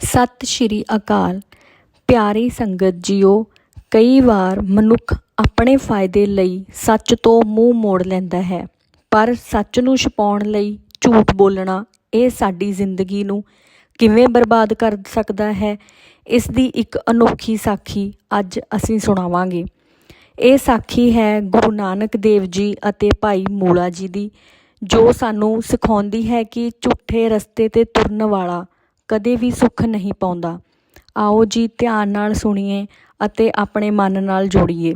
ਸਤਿ ਸ਼੍ਰੀ ਅਕਾਲ। ਪਿਆਰੀ ਸੰਗਤ ਜੀਓ, ਕਈ ਵਾਰ ਮਨੁੱਖ ਆਪਣੇ ਫਾਇਦੇ ਲਈ ਸੱਚ ਤੋਂ ਮੂੰਹ ਮੋੜ ਲੈਂਦਾ ਹੈ, ਪਰ ਸੱਚ ਨੂੰ ਛੁਪਾਉਣ ਲਈ ਝੂਠ ਬੋਲਣਾ ਇਹ ਸਾਡੀ ਜ਼ਿੰਦਗੀ ਨੂੰ ਕਿਵੇਂ ਬਰਬਾਦ ਕਰ ਸਕਦਾ ਹੈ, ਇਸ ਦੀ ਇੱਕ ਅਨੋਖੀ ਸਾਖੀ ਅੱਜ ਅਸੀਂ ਸੁਣਾਵਾਂਗੇ। ਇਹ ਸਾਖੀ ਹੈ ਗੁਰੂ ਨਾਨਕ ਦੇਵ ਜੀ ਅਤੇ ਭਾਈ ਮੂਲਾ ਜੀ ਦੀ, ਜੋ ਸਾਨੂੰ ਸਿਖਾਉਂਦੀ ਹੈ ਕਿ ਝੂਠੇ ਰਸਤੇ ਤੇ ਤੁਰਨ ਵਾਲਾ ਕਦੇ ਵੀ ਸੁੱਖ ਨਹੀਂ ਪਾਉਂਦਾ। ਆਓ ਜੀ ਧਿਆਨ ਨਾਲ ਸੁਣੀਏ ਅਤੇ ਆਪਣੇ ਮਨ ਨਾਲ ਜੋੜੀਏ।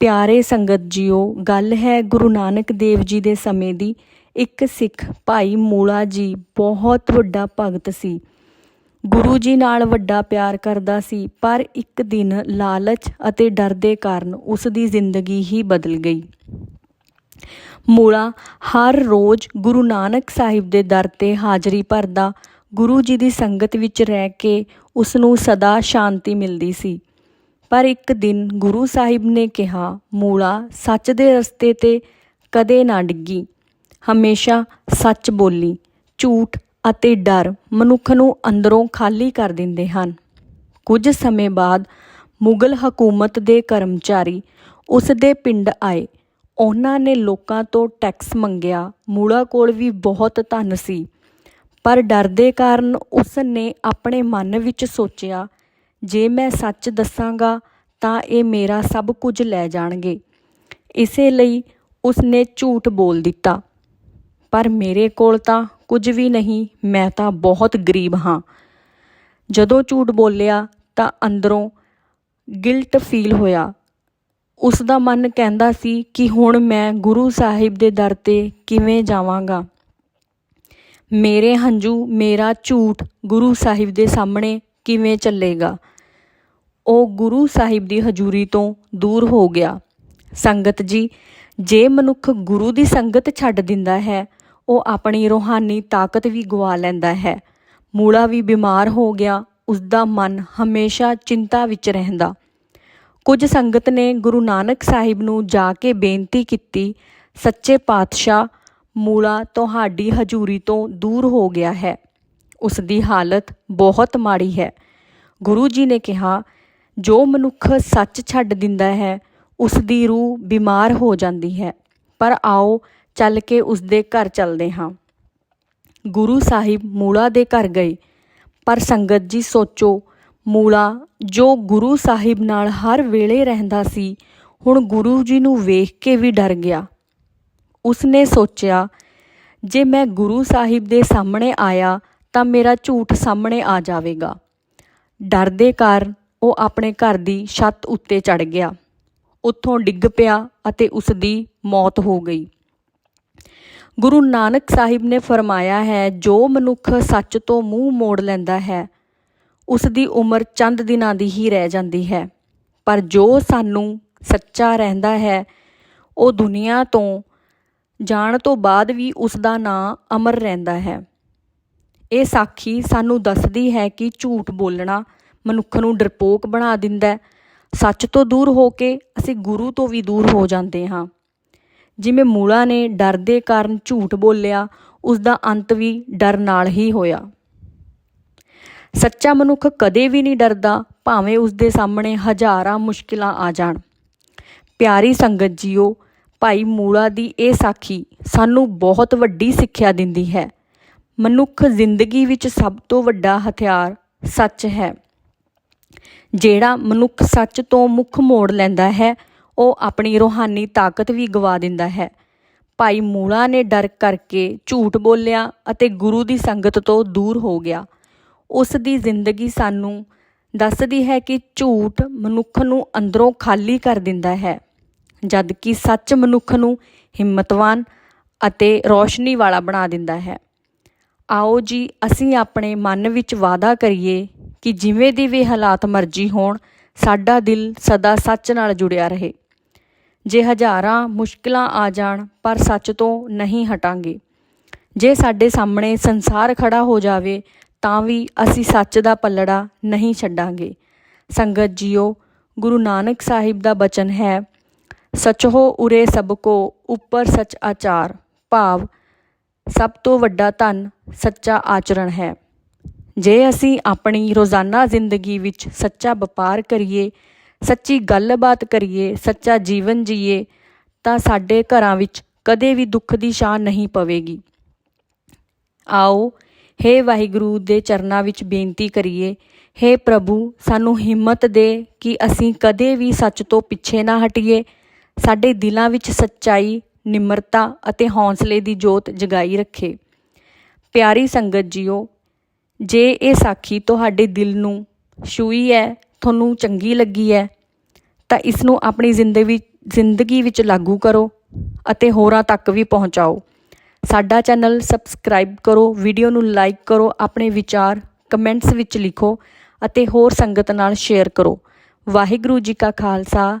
ਪਿਆਰੇ ਸੰਗਤ ਜੀਓ, ਗੱਲ ਹੈ ਗੁਰੂ ਨਾਨਕ ਦੇਵ ਜੀ ਦੇ ਸਮੇਂ ਦੀ। ਇੱਕ ਸਿੱਖ ਭਾਈ ਮੂਲਾ ਜੀ ਬਹੁਤ ਵੱਡਾ ਭਗਤ ਸੀ। ਗੁਰੂ ਜੀ ਨਾਲ ਵੱਡਾ ਪਿਆਰ ਕਰਦਾ ਸੀ, ਪਰ ਇੱਕ ਦਿਨ ਲਾਲਚ ਅਤੇ ਡਰ ਦੇ ਕਾਰਨ ਉਸ ਦੀ ਜ਼ਿੰਦਗੀ ਹੀ ਬਦਲ ਗਈ। ਮੂਲਾ ਹਰ ਰੋਜ਼ ਗੁਰੂ ਨਾਨਕ ਸਾਹਿਬ ਦੇ ਦਰ ਤੇ ਹਾਜ਼ਰੀ ਭਰਦਾ ਗੁਰੂ ਜੀ ਦੀ ਸੰਗਤ ਵਿੱਚ ਰਹਿ ਕੇ ਉਸ ਨੂੰ ਸਦਾ ਸ਼ਾਂਤੀ ਮਿਲਦੀ ਸੀ। ਪਰ ਇੱਕ ਦਿਨ ਗੁਰੂ ਸਾਹਿਬ ਨੇ ਕਿਹਾ, ਮੂਲਾ, ਸੱਚ ਦੇ ਰਸਤੇ ਤੇ ਕਦੇ ਨਾ ਡਿੱਗੀ। ਹਮੇਸ਼ਾ ਸੱਚ ਬੋਲੀ, ਝੂਠ ਅਤੇ ਡਰ ਮਨੁੱਖ ਨੂੰ ਅੰਦਰੋਂ ਖਾਲੀ ਕਰ ਦਿੰਦੇ ਹਨ। ਕੁਝ ਸਮੇਂ ਬਾਅਦ ਮੁਗਲ ਹਕੂਮਤ ਦੇ ਕਰਮਚਾਰੀ ਉਸ ਦੇ ਪਿੰਡ ਆਏ। ਉਹਨਾਂ ਨੇ ਲੋਕਾਂ ਤੋਂ ਟੈਕਸ ਮੰਗਿਆ। ਮੂਲਾ ਕੋਲ ਵੀ ਬਹੁਤ ਧਨ ਸੀ। ਪਰ ਡਰ ਦੇ ਕਾਰਨ ਉਸ ਨੇ ਆਪਣੇ ਮਨ ਵਿੱਚ ਸੋਚਿਆ, ਜੇ ਮੈਂ ਸੱਚ ਦੱਸਾਂਗਾ ਤਾਂ ਇਹ ਮੇਰਾ ਸਭ ਕੁਝ ਲੈ ਜਾਣਗੇ। ਇਸੇ ਲਈ ਉਸ ਨੇ ਝੂਠ ਬੋਲ ਦਿੱਤਾ। ਪਰ ਮੇਰੇ ਕੋਲ ਤਾਂ ਕੁਝ ਵੀ ਨਹੀਂ, ਮੈਂ ਤਾਂ ਬਹੁਤ ਗਰੀਬ ਹਾਂ। ਜਦੋਂ ਝੂਠ ਬੋਲਿਆ ਤਾਂ ਅੰਦਰੋਂ ਗਿਲਟ ਫੀਲ ਹੋਇਆ। ਉਸ ਦਾ ਮਨ ਕਹਿੰਦਾ ਸੀ ਕਿ ਹੁਣ ਮੈਂ ਗੁਰੂ ਸਾਹਿਬ ਦੇ ਦਰ ਤੇ ਕਿਵੇਂ ਜਾਵਾਂਗਾ। ਮੇਰੇ ਹੰਝੂ, ਮੇਰਾ ਝੂਠ ਗੁਰੂ ਸਾਹਿਬ ਦੇ ਸਾਹਮਣੇ ਕਿਵੇਂ ਚੱਲੇਗਾ? ਉਹ ਗੁਰੂ ਸਾਹਿਬ ਦੀ ਹਜ਼ੂਰੀ ਤੋਂ ਦੂਰ ਹੋ ਗਿਆ। ਸੰਗਤ ਜੀ, ਜੇ ਮਨੁੱਖ ਗੁਰੂ ਦੀ ਸੰਗਤ ਛੱਡ ਦਿੰਦਾ ਹੈ, ਉਹ ਆਪਣੀ ਰੋਹਾਨੀ ਤਾਕਤ ਵੀ ਗਵਾ ਲੈਂਦਾ ਹੈ। ਮੂਲਾ ਵੀ ਬਿਮਾਰ ਹੋ ਗਿਆ ਉਸ ਦਾ ਮਨ ਹਮੇਸ਼ਾ ਚਿੰਤਾ ਵਿੱਚ ਰਹਿੰਦਾ। ਕੁਝ ਸੰਗਤ ਨੇ ਗੁਰੂ ਨਾਨਕ ਸਾਹਿਬ ਨੂੰ ਜਾ ਕੇ ਬੇਨਤੀ ਕੀਤੀ, ਸੱਚੇ ਪਾਤਸ਼ਾਹ ਮੂਲਾ ਤੁਹਾਡੀ ਹਜ਼ੂਰੀ ਤੋਂ ਦੂਰ ਹੋ ਗਿਆ ਹੈ। ਉਸ ਦੀ ਹਾਲਤ ਬਹੁਤ ਮਾੜੀ ਹੈ। ਗੁਰੂ ਜੀ ਨੇ ਕਿਹਾ, ਜੋ ਮਨੁੱਖ ਸੱਚ ਛੱਡ ਦਿੰਦਾ ਹੈ ਉਸ ਦੀ ਰੂਹ ਬਿਮਾਰ ਹੋ ਜਾਂਦੀ ਹੈ। ਪਰ ਆਓ ਚੱਲ ਕੇ ਉਸ ਦੇ ਘਰ ਚੱਲਦੇ ਹਾਂ। ਗੁਰੂ ਸਾਹਿਬ ਮੂਲਾ ਦੇ ਘਰ ਗਏ। ਪਰ ਸੰਗਤ ਜੀ ਸੋਚੋ, ਮੂਲਾ ਜੋ ਗੁਰੂ ਸਾਹਿਬ ਨਾਲ ਹਰ ਵੇਲੇ ਰਹਿੰਦਾ ਸੀ, ਹੁਣ ਗੁਰੂ ਜੀ ਨੂੰ ਵੇਖ ਕੇ ਵੀ ਡਰ ਗਿਆ। ਉਸਨੇ ਸੋਚਿਆ, ਜੇ ਮੈਂ ਗੁਰੂ ਸਾਹਿਬ ਦੇ ਸਾਹਮਣੇ ਆਇਆ ਤਾਂ ਮੇਰਾ ਝੂਠ ਸਾਹਮਣੇ ਆ ਜਾਵੇਗਾ। ਡਰ ਦੇ ਕਾਰਨ ਉਹ ਆਪਣੇ ਘਰ ਦੀ ਛੱਤ ਉੱਤੇ ਚੜ ਗਿਆ। ਉੱਥੋਂ ਡਿੱਗ ਪਿਆ ਅਤੇ ਉਸ ਦੀ ਮੌਤ ਹੋ ਗਈ। ਗੁਰੂ ਨਾਨਕ ਸਾਹਿਬ ਨੇ ਫਰਮਾਇਆ ਹੈ, ਜੋ ਮਨੁੱਖ ਸੱਚ ਤੋਂ ਮੂੰਹ ਮੋੜ ਲੈਂਦਾ ਹੈ ਉਸ ਦੀ ਉਮਰ ਚੰਦ ਦਿਨਾਂ ਦੀ ਹੀ ਰਹਿ ਜਾਂਦੀ ਹੈ। ਪਰ ਜੋ ਸਾਨੂੰ ਸੱਚਾ ਰਹਿੰਦਾ ਹੈ, ਉਹ ਦੁਨੀਆ ਤੋਂ ਜਾਣ ਤੋਂ ਬਾਅਦ ਵੀ ਉਸ ਦਾ ਨਾਂ ਅਮਰ ਰਹਿੰਦਾ ਹੈ। ਇਹ ਸਾਖੀ ਸਾਨੂੰ ਦੱਸਦੀ ਹੈ ਕਿ ਝੂਠ ਬੋਲਣਾ ਮਨੁੱਖ ਨੂੰ ਡਰਪੋਕ ਬਣਾ ਦਿੰਦਾ ਹੈ। ਸੱਚ ਤੋਂ ਦੂਰ ਹੋ ਕੇ ਅਸੀਂ ਗੁਰੂ ਤੋਂ ਵੀ ਦੂਰ ਹੋ ਜਾਂਦੇ ਹਾਂ। ਜਿਵੇਂ ਮੂਲਾ ਨੇ ਡਰ ਦੇ ਕਾਰਨ ਝੂਠ ਬੋਲਿਆ ਉਸ ਦਾ ਅੰਤ ਵੀ ਡਰ ਨਾਲ ਹੀ ਹੋਇਆ। ਸੱਚਾ ਮਨੁੱਖ ਕਦੇ ਵੀ ਨਹੀਂ ਡਰਦਾ, ਭਾਵੇਂ ਉਸ ਦੇ ਸਾਹਮਣੇ ਹਜ਼ਾਰਾਂ ਮੁਸ਼ਕਿਲਾਂ ਆ ਜਾਣ। ਪਿਆਰੀ ਸੰਗਤ ਜੀਓ ਭਾਈ ਮੂਲਾ ਦੀ ਇਹ ਸਾਖੀ ਸਾਨੂੰ ਬਹੁਤ ਵੱਡੀ ਸਿੱਖਿਆ ਦਿੰਦੀ ਹੈ। ਮਨੁੱਖ ਜ਼ਿੰਦਗੀ ਵਿੱਚ ਸਭ ਤੋਂ ਵੱਡਾ ਹਥਿਆਰ ਸੱਚ ਹੈ। ਜਿਹੜਾ ਮਨੁੱਖ ਸੱਚ ਤੋਂ ਮੁੱਖ ਮੋੜ ਲੈਂਦਾ ਹੈ, ਉਹ ਆਪਣੀ ਰੋਹਾਨੀ ਤਾਕਤ ਵੀ ਗਵਾ ਦਿੰਦਾ ਹੈ। ਭਾਈ ਮੂਲਾ ਨੇ ਡਰ ਕਰਕੇ ਝੂਠ ਬੋਲਿਆ ਅਤੇ ਗੁਰੂ ਦੀ ਸੰਗਤ ਤੋਂ ਦੂਰ ਹੋ ਗਿਆ। ਉਸ ਦੀ ਜ਼ਿੰਦਗੀ ਸਾਨੂੰ ਦੱਸਦੀ ਹੈ ਕਿ ਝੂਠ ਮਨੁੱਖ ਨੂੰ ਅੰਦਰੋਂ ਖਾਲੀ ਕਰ ਦਿੰਦਾ ਹੈ। ਜਦ ਕਿ ਸੱਚ ਮਨੁੱਖ ਨੂੰ ਹਿੰਮਤਵਾਨ ਅਤੇ ਰੋਸ਼ਨੀ ਵਾਲਾ ਬਣਾ ਦਿੰਦਾ ਹੈ। ਆਓ ਜੀ, ਅਸੀਂ ਆਪਣੇ ਮਨ ਵਿੱਚ ਵਾਅਦਾ ਕਰੀਏ ਕਿ ਜਿਵੇਂ ਦੇ ਵੀ ਹਾਲਾਤ ਮਰਜ਼ੀ ਹੋਣ, ਸਾਡਾ ਦਿਲ ਸਦਾ ਸੱਚ ਨਾਲ ਜੁੜਿਆ ਰਹੇ। ਜੇ ਹਜ਼ਾਰਾਂ ਮੁਸ਼ਕਲਾਂ ਆ ਜਾਣ, ਪਰ ਸੱਚ ਤੋਂ ਨਹੀਂ ਹਟਾਂਗੇ। ਜੇ ਸਾਡੇ ਸਾਹਮਣੇ ਸੰਸਾਰ ਖੜਾ ਹੋ ਜਾਵੇ, ਤਾਂ ਵੀ ਅਸੀਂ ਸੱਚ ਦਾ ਪੱਲੜਾ ਨਹੀਂ ਛੱਡਾਂਗੇ। ਸੰਗਤ ਜੀਓ, ਗੁਰੂ ਨਾਨਕ ਸਾਹਿਬ ਦਾ ਬਚਨ ਹੈ ਸਚ ਹੋ ਉਰੇ ਸਭ ਕੋ, ਉੱਪਰ ਸਚ ਆਚਾਰ। ਭਾਵ, ਸਭ ਤੋਂ ਵੱਡਾ ਧਨ ਸੱਚਾ ਆਚਰਣ ਹੈ। ਜੇ ਅਸੀਂ ਆਪਣੀ ਰੋਜ਼ਾਨਾ ਜ਼ਿੰਦਗੀ ਵਿੱਚ ਸੱਚਾ ਵਪਾਰ ਕਰੀਏ, ਸੱਚੀ ਗੱਲਬਾਤ ਕਰੀਏ, ਸੱਚਾ ਜੀਵਨ ਜੀਏ, ਤਾਂ ਸਾਡੇ ਘਰਾਂ ਵਿੱਚ ਕਦੇ ਵੀ ਦੁੱਖ ਦੀ ਛਾਂ ਨਹੀਂ ਪਵੇਗੀ। ਆਓ, ਹੇ ਵਾਹਿਗੁਰੂ ਦੇ ਚਰਨਾਂ ਵਿੱਚ ਬੇਨਤੀ ਕਰੀਏ, ਹੇ ਪ੍ਰਭੂ, ਸਾਨੂੰ ਹਿੰਮਤ ਦੇ ਕਿ ਅਸੀਂ ਕਦੇ ਵੀ ਸੱਚ ਤੋਂ ਪਿੱਛੇ ਨਾ ਹਟੀਏ ਸਾਡੇ ਦਿਲਾਂ ਵਿੱਚ ਸੱਚਾਈ, ਨਿਮਰਤਾ ਅਤੇ ਹੌਸਲੇ ਦੀ ਜੋਤ ਜਗਾਈ ਰੱਖੇ। ਪਿਆਰੀ ਸੰਗਤ ਜੀਓ, ਜੇ ਇਹ ਸਾਖੀ ਤੁਹਾਡੇ ਦਿਲ ਨੂੰ ਛੂਈ ਹੈ, ਤੁਹਾਨੂੰ ਚੰਗੀ ਲੱਗੀ ਹੈ, ਤਾਂ ਇਸ ਨੂੰ ਆਪਣੀ ਜ਼ਿੰਦਗੀ ਜ਼ਿੰਦਗੀ ਵਿੱਚ ਲਾਗੂ ਕਰੋ ਅਤੇ ਹੋਰਾਂ ਤੱਕ ਵੀ ਪਹੁੰਚਾਓ। ਸਾਡਾ ਚੈਨਲ ਸਬਸਕ੍ਰਾਈਬ ਕਰੋ, ਵੀਡੀਓ ਨੂੰ ਲਾਈਕ ਕਰੋ, ਆਪਣੇ ਵਿਚਾਰ ਕਮੈਂਟਸ ਵਿੱਚ ਲਿਖੋ ਅਤੇ ਹੋਰ ਸੰਗਤ ਨਾਲ ਸ਼ੇਅਰ ਕਰੋ। ਵਾਹਿਗੁਰੂ ਜੀ ਕਾ ਖਾਲਸਾ